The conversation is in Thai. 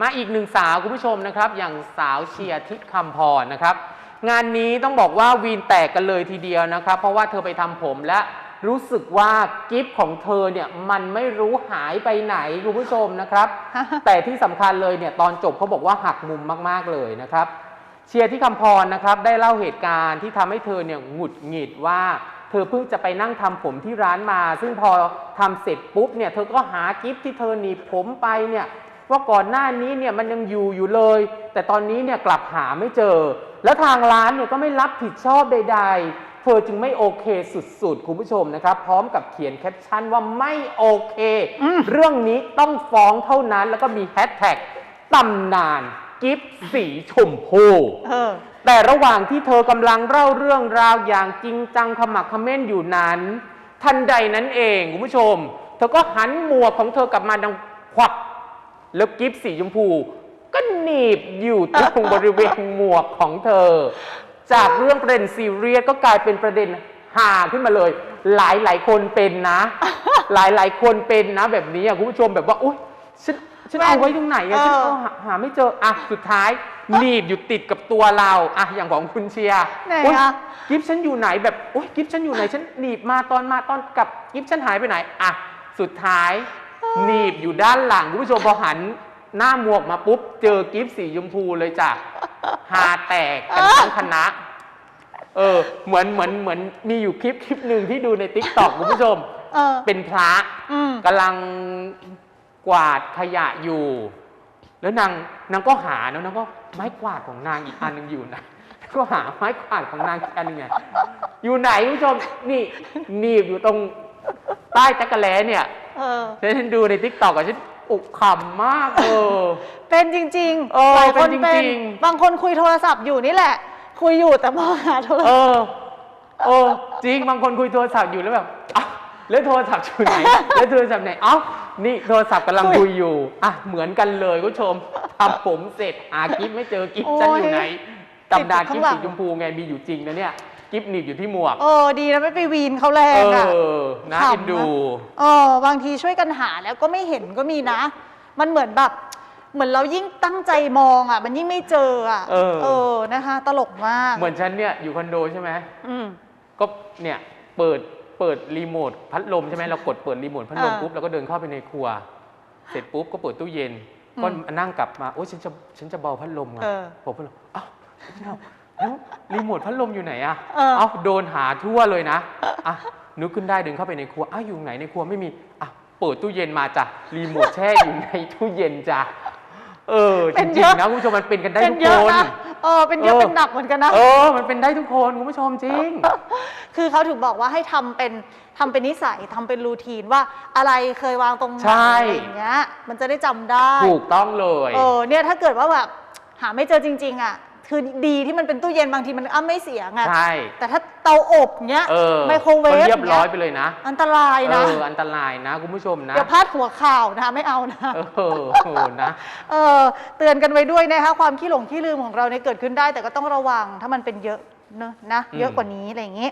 มาอีกหนึ่งสาวคุณผู้ชมนะครับ อย่างสาวเชียร์ทิศคำพรนะครับ งานนี้ต้องบอกว่าวีนแตกกันเลยทีเดียวนะครับ เพราะว่าเธอไปทำผมและรู้สึกว่ากิฟต์ของเธอเนี่ยมันไม่รู้หายไปไหนคุณผู้ชมนะครับ แต่ที่สำคัญเลยเนี่ยตอนจบเขาบอกว่าหักมุมมากๆเลยนะครับ เชียร์ที่คำพรนะครับได้เล่าเหตุการณ์ที่ทำให้เธอเนี่ยหงุดหงิดว่าเธอเพิ่งจะไปนั่งทำผมที่ร้านมา ซึ่งพอทำเสร็จปุ๊บเนี่ยเธอก็หากิฟที่เธอหนีบผมไปเนี่ย ว่าก่อนหน้านี้เนี่ยมันยังอยู่อยู่เลย แต่ตอนนี้เนี่ยกลับหาไม่เจอ แล้วทางร้านเนี่ยก็ไม่รับผิดชอบใด ๆ เธอจึงไม่โอเคสุดๆ คุณผู้ชมนะครับ พร้อมกับเขียนแคปชั่นว่าไม่โอเคอืมเรื่องนี้ต้องฟ้องเท่านั้นแล้วก็มีแฮชแท็กตำนานกิฟสีชมพูเออแต่ระหว่างที่เธอกำลังเล่าเรื่องราวอย่างจริงจังขมักเขม้นอยู่นั้น ทันใดนั้นเองคุณผู้ชม เธอก็หันหมวกของเธอกลับมาดังควัก แล้วกิฟสีชมพู ก็หนีบอยู่ตรงบริเวณหมวกของเธอ จากเรื่องประเด็นซีเรียสก็กลายเป็นประเด็นหาขึ้นมาเลย หลายหลายๆคนเป็นนะ หลายหลายๆคนเป็นนะ แบบนี้อะคุณผู้ชมแบบว่าอุ้ยฉันฉันเอาไว้ตรงไหนอะฉันเอาหาหาไม่เจออะสุดท้ายหนีบอยู่ติดกับตัวเราอะอย่างของคุณเชียร์ไหนอุ๊ยอะกิฟฉันอยู่ไหนแบบโอ๊ยกิฟฉันอยู่ไหนฉันหนีบมาตอนมาตอนกลับกิฟฉันหายไปไหนอะสุดท้าย หนีบอยู่ด้านหลังคุณผู้ชมพอหันหน้าหมวกมาปุ๊บ เจอกิฟสีชมพูเลยจ้ะหาแตกกันทั้งคณะ เออ เหมือนเหมือนเหมือนมีอยู่คลิปคลิปหนึ่งที่ดูในติ๊กต็อกคุณผู้ชม เออ เป็นพระอืม กำลังกวาดขยะอยู่ แล้วนางนางก็หาเนอะนางก็ไม้กวาดของนางอีกอันหนึ่งอยู่นะก็หาไม้กวาดของนางอีกอันหนึ่งไงอยู่ไหนคุณผู้ชมนี่หนีบอยู่ตรงใต้จักรแล้เนี่ย เออ ฉันดูในทิกตอกอะฉันอุกขำมากเออ เป็นจริงเออหลายคนเป็นจเป็นริงๆ บางคนคุยโทรศัพท์อยู่นี่แหละ คุยอยู่แต่มองหาโทรเอศัพท์อ เออ จริง บางคนคุยโทรศัพท์อยู่แล้วแบบอ้าวแล้วโทรศัพท์อยู่ไหน แล้วโทรศัพท์ไหน เอ้า นี่โทรศัพท์กำลังคุยอยู่ อะ เหมือนกันเลยคุณผู้ชมทำผมเสร็จหากิฟไม่เจอกิฟฉันอยู่ไหนตำนานกิฟสีชมพูไงมีอยู่จริงนะเนี่ย กิฟหนีบอยู่ที่หมวก เออดีนะไม่ไปวีนเขาแรเองอะอนะขำนะเอ็นดู เออบางทีช่วยกันหาแล้วก็ไม่เห็นก็มีนะ มันเหมือนแบบ เหมือนเรายิ่งตั้งใจมองอะ มันยิ่งไม่เจออะเออเออ นะคะ ตลกมากเหมือนฉันเนี่ยอยู่คอนโดใช่ไหมอืม ก็เนี่ยเปิดเปิดรีโมทพัดลมใช่ไหมเรากดเปิดรีโมทพัดลมอ่าปุ๊บเราก็เดินเข้าไปในครัว เสร็จปุ๊บก็เปิดตู้เย็นก็อืมนั่งกลับมาโอ้ฉันจะฉันจะเบาพัดลมไงเออ ผมพัดลมอ้าวแล้วแล้ว รีโมทพัดลมอยู่ไหนอะเออ เอ้าโดนหาทั่วเลยนะอะนึกขึ้นได้เดินเข้าไปในครัวอ้าวอยู่ไหนในครัวไม่มีอะเปิดตู้เย็นมาจ้ะรีโมทแช่อยู่ในตู้เย็นจ้ะเออจเป็นริเยงอะ ๆนะคุณผู้ชมมันเป็นกันได้เป็นทุกเยคอะน นะเออเป็นเยอะเออ เป็นหนักเหมือนกันนะ เออ มันเป็นได้ทุกคนคุณผู้ชมจริง คือเขาถึงบอกว่าให้ทำเป็นทำเป็นนิสัยทำเป็นรูทีนว่าอะไรเคยวางตรงไหนใช่ อะไรอย่างเงี้ย มันจะได้จำได้ ถูกต้องเลย เออเนี่ยถ้าเกิดว่าแบบหาไม่เจอจริง ๆ อะ คือดีที่มันเป็นตู้เย็นบางทีมันอ้าไม่เสียไงใช่ แต่ถ้าเตาอบเงี้ยเออไมโครเวก็ฟเรียบร้อยเงี้ไปเลยนะ อันตรายเอนะออันตรายนะ คุณผู้ชมนะ เดี๋ยวพลาดหัวข่าวนะไม่เอานะ เออโหนะ เออ เตือนกันไว้ด้วยนะคะความขี้หลงขี้ลืมของเราเนี่ยเกิดขึ้นได้ แต่ก็ต้องระวังถ้ามันเป็นเยอะเนอะนะอืมเยอะกว่านี้อะไรอย่างงี้